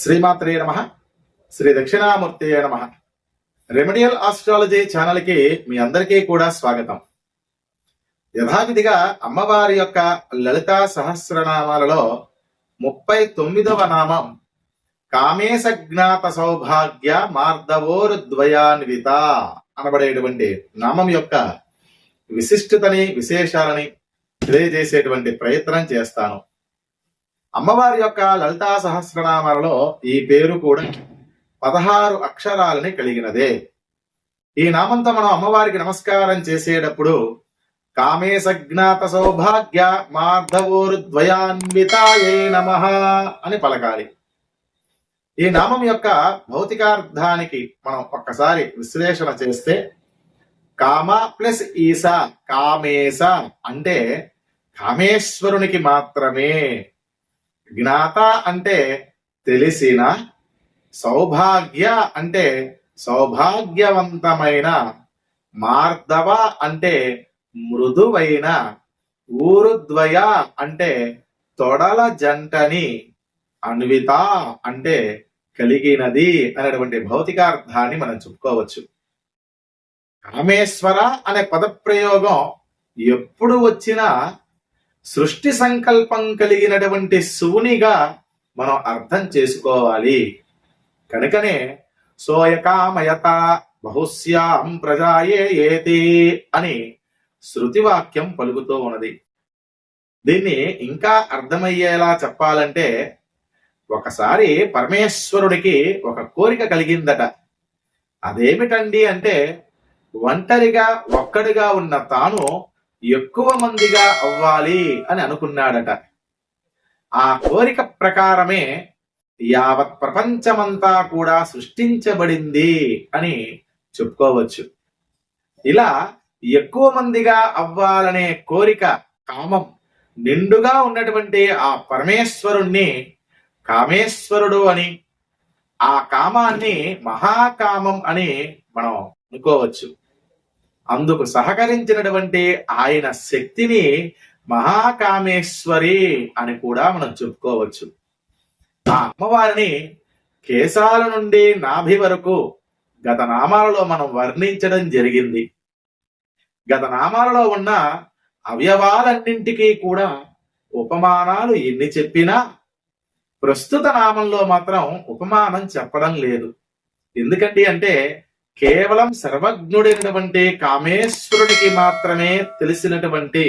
శ్రీమాత్రే నమ. శ్రీ దక్షిణామూర్తి నమ. రెమెడియల్ ఆస్ట్రాలజీ ఛానల్కి మీ అందరికీ కూడా స్వాగతం. యథావిధిగా అమ్మవారి యొక్క లలితా సహస్రనామాలలో ముప్పై తొమ్మిదవ నామం కామేశజ్ఞాత సౌభాగ్య మార్దవోరుద్వయాన్విత అనబడేటువంటి నామం యొక్క విశిష్టతని విశేషాలని తెలియజేసేటువంటి ప్రయత్నం చేస్తాను. అమ్మవారి యొక్క లలితా సహస్రనామాలలో ఈ పేరు కూడా పదహారు అక్షరాలని కలిగినదే. ఈ నామంతో మనం అమ్మవారికి నమస్కారం చేసేటప్పుడు కామేశజ్ఞాత సౌభాగ్య మార్ధవోరుద్వయాన్వితాయే నమ అని పలకాలి. ఈ నామం యొక్క భౌతికార్థానికి మనం ఒక్కసారి విశ్లేషణ చేస్తే కామ ప్లస్ ఈసా కామేశ అంటే కామేశ్వరునికి మాత్రమే. జ్ఞాత అంటే తెలిసిన సౌభాగ్య అంటే సౌభాగ్యవంతమైన మార్దవ అంటే మృదువైన ఊరుద్వయ అంటే తొడల జంటని అన్విత అంటే కలిగినది అనేటువంటి భౌతికార్థాన్ని మనం చెప్పుకోవచ్చు. కామేశ్వర అనే పదప్రయోగం ఎప్పుడు వచ్చినా సృష్టి సంకల్పం కలిగినటువంటి శివునిగా మనం అర్థం చేసుకోవాలి. కనుకనే సోయకామయత బహుశ్యాం ప్రజాయే ఏతి అని శృతివాక్యం పలుకుతూ ఉన్నది. దీన్ని ఇంకా అర్థమయ్యేలా చెప్పాలంటే ఒకసారి పరమేశ్వరుడికి ఒక కోరిక కలిగిందట. అదేమిటండి అంటే ఒంటరిగా ఒక్కడిగా ఉన్న తాను ఎక్కువ మందిగా అవ్వాలి అని అనుకున్నాడట. ఆ కోరిక ప్రకారమే యావత్ ప్రపంచమంతా కూడా సృష్టించబడింది అని చెప్పుకోవచ్చు. ఇలా ఎక్కువ మందిగా అవ్వాలనే కోరిక కామం నిండుగా ఉన్నటువంటి ఆ పరమేశ్వరుణ్ణి కామేశ్వరుడు అని ఆ కామాన్ని మహాకామం అని మనం అనుకోవచ్చు. అందుకు సహకరించినటువంటి ఆయన శక్తిని మహాకామేశ్వరి అని కూడా మనం చెప్పుకోవచ్చు. ఆ అమ్మవారిని కేశాల నుండి నాభి వరకు గత నామాలలో మనం వర్ణించడం జరిగింది. గత నామాలలో ఉన్న అవయవాలన్నింటికీ కూడా ఉపమానాలు ఎన్ని చెప్పినా ప్రస్తుత నామంలో మాత్రం ఉపమానం చెప్పడం లేదు. ఎందుకండి అంటే కేవలం సర్వజ్ఞుడైనటువంటి కామేశ్వరునికి మాత్రమే తెలిసినటువంటి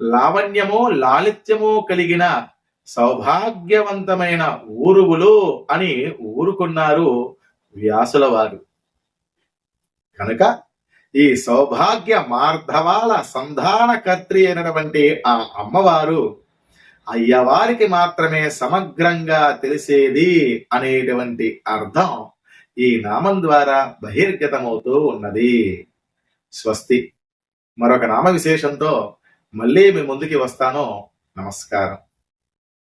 లావణ్యము లాలిత్యము కలిగిన సౌభాగ్యవంతమైన ఊరువులు అని ఊరుకున్నారు వ్యాసుల వారు కనుక ఈ సౌభాగ్య మార్ధవాల సంధానకర్త్రి అయినటువంటి ఆ అమ్మవారు అయ్యవారికి మాత్రమే సమగ్రంగా తెలిసేది అనేటువంటి అర్థం ఈ నామం ద్వారా బహిర్గతమవుతూ ఉన్నది. స్వస్తి. మరొక నామ విశేషంతో మళ్ళీ మీ ముందుకి వస్తాను. నమస్కారం.